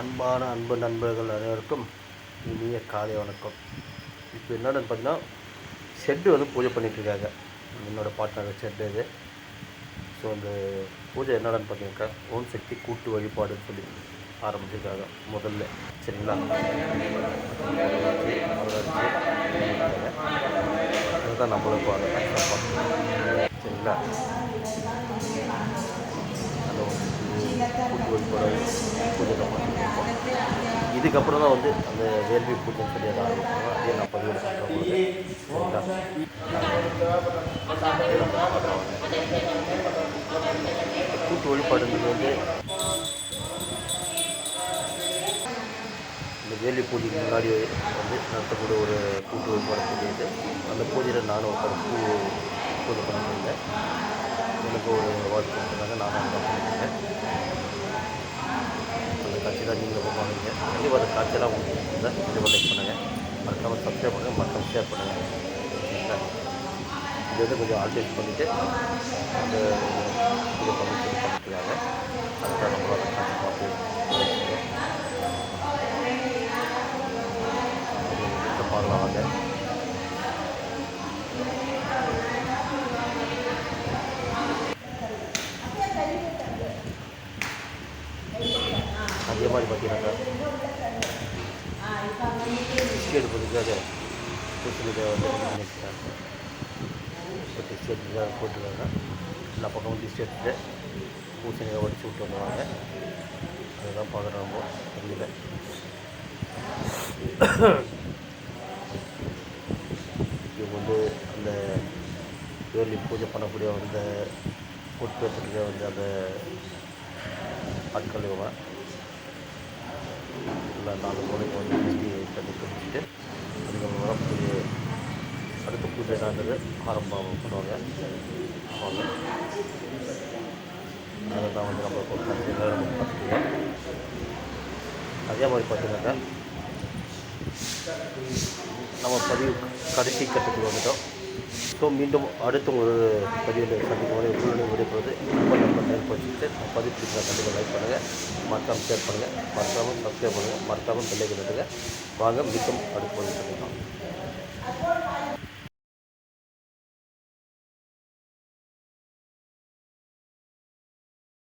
அன்பான அன்பு நண்பர்கள் அனைவருக்கும் இனிய காலை வணக்கம். இப்போ என்னென்னு பார்த்தீங்கன்னா ஷெட்டு வந்து பூஜை பண்ணிட்டுருக்காங்க என்னோடய பார்ட்னர் ஷெட்டு இது. ஸோ அந்த பூஜை என்னடான்னு பார்த்தீங்கன்னாக்கா ஓம் சக்தி கூட்டு வழிபாடுன்னு சொல்லி ஆரம்பிச்சிருக்காங்க முதல்ல. சரிங்களா? அதுதான் நம்மளும் வர சரிங்களா? அந்த கூட்டு வழிபாடு. பூஜை இதுக்கப்புறம் தான் வந்து அந்த வேள்வி பூஜைன்னு சொல்லி அதை ஆரம்பிப்பாங்க அதையும் நான் பதிவு பண்ணுறேன் கூட்டு வழிபாடுங்கிறது வந்து இந்த வேலி பூஜைக்கு முன்னாடி வந்து நடத்தக்கூடிய ஒரு கூட்டு வழிபாடு பூஜை அந்த பூஜையில் நானும் ஒரு பூ பூஜை பண்ணியிருந்தேன் எனக்கு ஒரு வாழ்த்து நானும் அதை காட்சி தான் நீங்கள் பார்ப்பாங்க கண்டிப்பாக அந்த காட்சியெல்லாம் உங்களுக்கு இருந்தால் கண்டிப்பாக லைக் பண்ணுங்கள் மறக்காமல் சப்ஸ்கிரைப் பண்ணுங்கள் மறக்காமல் ஷேர் பண்ணுங்கள் இது வந்து கொஞ்சம் ஆல்டேட் பண்ணிவிட்டு அந்த பூஜை பண்ணி பண்ணிட்டுருக்காங்க அதுதான் நம்மளோட காட்சி பார்த்து பார்க்கலாம் வாங்க. அதே மாதிரி பார்த்தீங்கன்னாக்கா ஸ்டேட் எடுப்பதுக்காக பூசணிக்காய் வந்து பண்ணியிருக்காங்க இப்போ போட்டுருக்காங்க எல்லா பக்கமும் வந்து எடுத்துட்டு பூசணிக்காய் உடச்சி விட்டு வந்துடுவாங்க. அதுதான் பார்க்குறோம் ரொம்ப தெரியல. இவங்க வந்து அந்த வேலி பூஜை பண்ணக்கூடிய அந்த உட்பேத்துக்கு வந்து அந்த ஆட்கள் இவங்க. இல்லை நாலு மூலைக்கு வந்து திருஷ்டி தண்ணி குடிச்சிட்டு அதுக்கப்புறம் வரக்கூடிய அடுத்த பூஜை என்னன்றது ஆரம்பம் பண்ணுவாங்க. அவங்க அதை தான் வந்து நம்ம இப்போ பார்த்துக்கலாம் அதே மாதிரி பார்த்தீங்கன்னாக்கா நம்ம பதிவு கடைசி கட்டத்துக்கு வந்துட்டோம். ஸோ மீண்டும் அடுத்த ஒரு பதிவில் சந்திக்கும் வரை உங்களுடன் விடைபெறுவது ரொம்ப நம்ம பதிவு பிடிச்சா கண்டிப்பாக லைக் பண்ணுங்கள் மறக்காமல் ஷேர் பண்ணுங்கள் மறக்காமல் சப்ஸ்கிரைப் பண்ணுங்கள் மறக்காமல் பிள்ளைகள் வாங்க மிக்கம் அடுத்து பதிவு சந்திக்கலாம்.